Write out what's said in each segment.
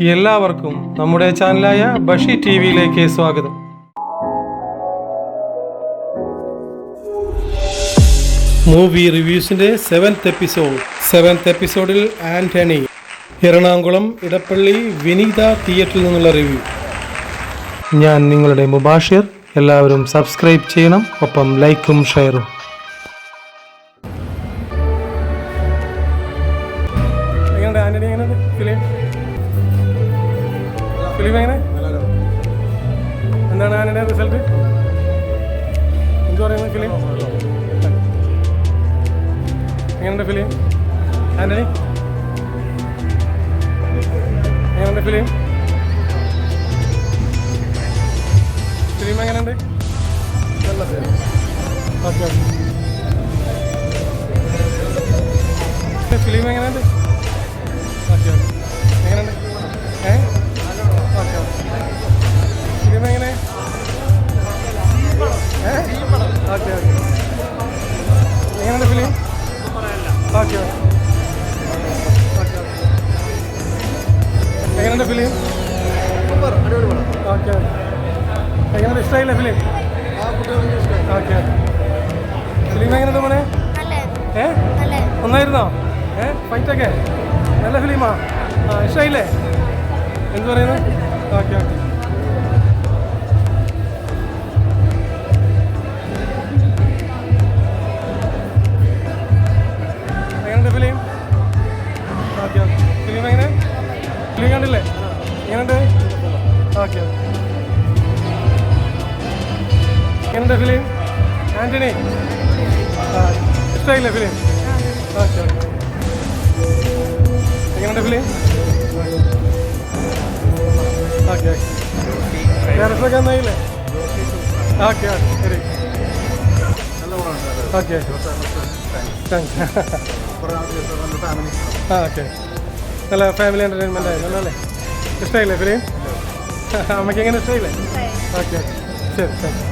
എല്ലാവർക്കും നമ്മുടെ ചാനലായ ബഷി ടി വിയിലേക്ക് സ്വാഗതം. മൂവി റിവ്യൂസിന്റെ സെവൻത് എപ്പിസോഡ് സെവൻത് എപ്പിസോഡിൽ ആന്റണി എറണാകുളം ഇടപ്പള്ളി വിനീത തിയേറ്ററിൽ നിന്നുള്ള റിവ്യൂ ഞാൻ നിങ്ങളുടെ മുബാഷിർ. എല്ലാവരും സബ്സ്ക്രൈബ് ചെയ്യണം ഒപ്പം ലൈക്കും ഷെയറും ഫിലിം എങ്ങനെ? എന്താണ് ആന്റണിയുടെ റിസൾട്ട് എന്ത് പറയുന്നത് ഫിലിം? എങ്ങനെയുണ്ട് ഫിലിം? ആന്റണി? എങ്ങനെയുണ്ട് ഫിലിം? ഫിലിം എങ്ങനെയുണ്ട്? നല്ല ഫിലിം ഓക്കെ. ഫിലിം എങ്ങനെയുണ്ട്? Okay okay. എങ്ങനെയുണ്ട് ഫിലിം? Okay okay. എങ്ങനെയുണ്ട് ഫിലിം? ഓക്കെ എങ്ങനെയുണ്ട് ഇഷ്ടമായില്ലേ ഫിലിം? ഓക്കെ ഫിലിം എങ്ങനെയുണ്ട് മോനെ? ഏ? നന്നായിരുന്നോ ഏ ഫൈറ്റൊക്കെ? നല്ല ഫിലിമാ? ആ ഇഷ്ടമായില്ലേ എന്ത് പറയുന്നു? Okay okay. കണ്ടില്ലേ എങ്ങനെയുണ്ട്? ഓക്കെ. എങ്ങനെയുണ്ട് ഫിലിം? ആന്റണി? ഇഷ്ടമായില്ലേ ഫിലിം? Okay okay. എങ്ങനെയുണ്ട് ഫിലിം? ഓക്കെ ഡയറക്ടറൊക്കെ നന്നായില്ലേ ഓക്കെ ഓക്കെ ശരി. ഓക്കെ. താങ്ക്സ് ആ ഓക്കെ. നല്ല ഫാമിലി എന്റർടൈൻമെന്റ് ആയിരുന്നു അല്ലേ? ഇഷ്ടമായില്ലേ ഫിലിം? അമ്മയ്ക്ക് എങ്ങനെ ഇഷ്ടമായില്ലേ ഓക്കെ ശരി താങ്ക്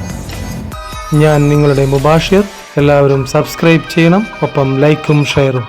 ഞാൻ നിങ്ങളുടെ മുബാഷിർ. എല്ലാവരും സബ്സ്ക്രൈബ് ചെയ്യണം. ഒപ്പം ലൈക്കും ഷെയറും